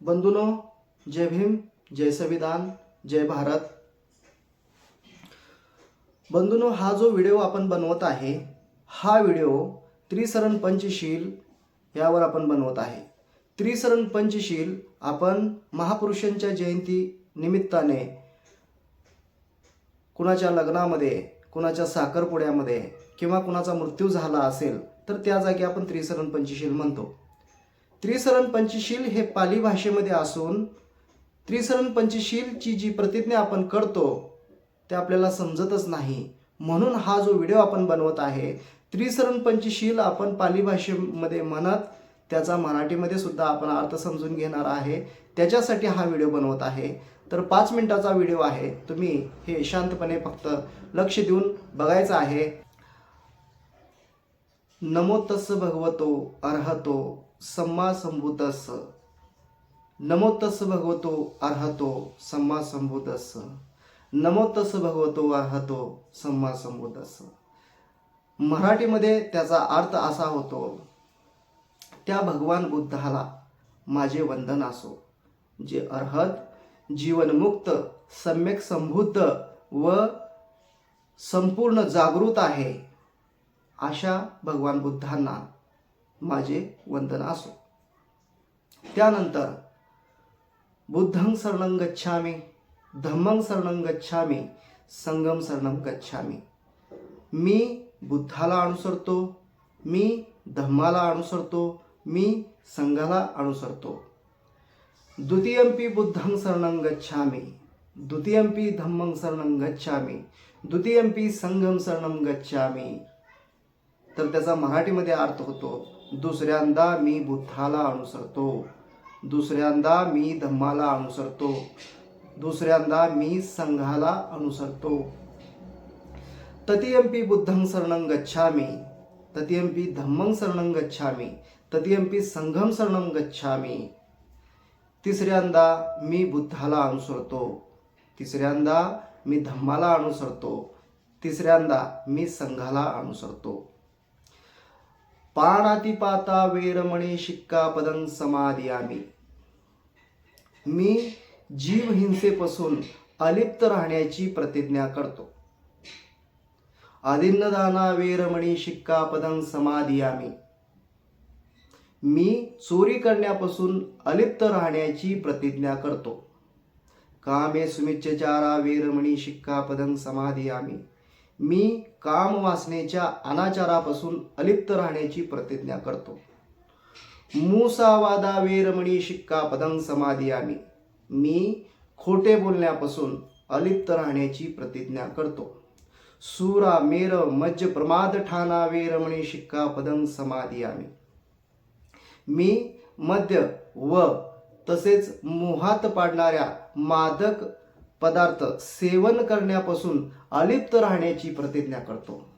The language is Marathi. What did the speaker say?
बंधूनो जय भीम जय संविधान जय भारत. बंधूनो हा जो व्हिडिओ आपण बनवत आहे हा व्हिडिओ त्रिसरण पंचशील यावर आपण बनवत आहे. त्रिसरण पंचशील आपण महापुरुषांच्या जयंती निमित्ताने कुणाच्या लग्नामध्ये कुणाच्या साखरपुड्यामध्ये किंवा कुणाचा मृत्यू झाला असेल तर त्या जागी आपण त्रिसरण पंचशील म्हणतो. त्रिसरण पंचशील हे पाली भाषेमध्ये असून त्रिसरण पंचशीलची जी प्रतिज्ञा आपण करतो ते आपल्याला समजतच नाही. म्हणून हा जो व्हिडिओ आपण बनवत आहे त्रिसरण पंचशील आपण पाली भाषेमध्ये म्हणत त्याचा मराठीमध्ये सुद्धा आपण अर्थ समजून घेणार आहे. त्याच्यासाठी हा व्हिडिओ बनवत आहे. तर पाच मिनिटाचा व्हिडिओ आहे. तुम्ही हे शांतपणे फक्त लक्ष देऊन बघायचं आहे. नमो तस् भगवतो अर्हतो सम्मा संभूतस नमो तस् भगवतो अर्हतो सम्मा संभूतस नमो तस् भगवतो अर्हतो सम्मा संभूतस मराठीमध्ये त्याचा अर्थ असा होतो त्या भगवान बुद्धाला माझे वंदन असो जे अर्हत जीवनमुक्त सम्यक संबुद्ध व संपूर्ण जागृत आहे अशा भगवान बुद्धांना माझे वंदन असो. त्यानंतर बुद्धं शरणं गच्छामी धम्मं शरणं गच्छामी संगम शरणं गच्छामी. मी बुद्धाला अनुसरतो मी धम्माला अनुसरतो मी संघाला अनुसरतो. द्वितीयंपी बुद्धं शरणं गच्छामी द्वितीयंपी धम्मं शरणं गच्छामी द्वितीयंपी संघम शरणं गच्छामी. तर त्याचा मराठीमध्ये अर्थ होतो दुसऱ्यांदा मी बुद्धाला अनुसरतो. दुसऱ्यांदा मी धम्माला अनुसरतो. दुसऱ्यांदा मी संघाला अनुसरतो. ततियंपी बुद्धं शरणं गच्छामी. ततियंपी धम्मं शरणं गच्छामी. ततियंपी संघम शरणं गच्छामी. तिसऱ्यांदा मी बुद्धाला अनुसरतो. तिसऱ्यांदा मी धम्माला अनुसरतो. तिसऱ्यांदा मी संघाला अनुसरतो. पाणातिपाता वेरमणी शिक्कापदं समाधियामी. मी जीव हिंसेपासून अलिप्त राहण्याची प्रतिज्ञा करतो. आदिन्नदाना वेरमणी शिक्कापदं समाधियामी. मी चोरी करण्यापासून अलिप्त राहण्याची प्रतिज्ञा करतो. कामे सुमिच्चचारा वेरमणी शिक्कापदं समाधियामी. मी काम वासनेच्या अनाचारापासून अलिप्त राहण्याची प्रतिज्ञा करतो. मूसावादा वेरमणी शिक्कापदं समादियामी मी खोटे बोलण्यापासून अलिप्त राहण्याची प्रतिज्ञा करतो. सुरा मेर मज्ज प्रमाद ठाणा वेरमणी शिक्कापदं समादियामी मी मद्य व तसेच मोहात पाडणाऱ्या मादक पदार्थ सेवन करण्यापासून अलिप्त राहण्याची प्रतिज्ञा करतो.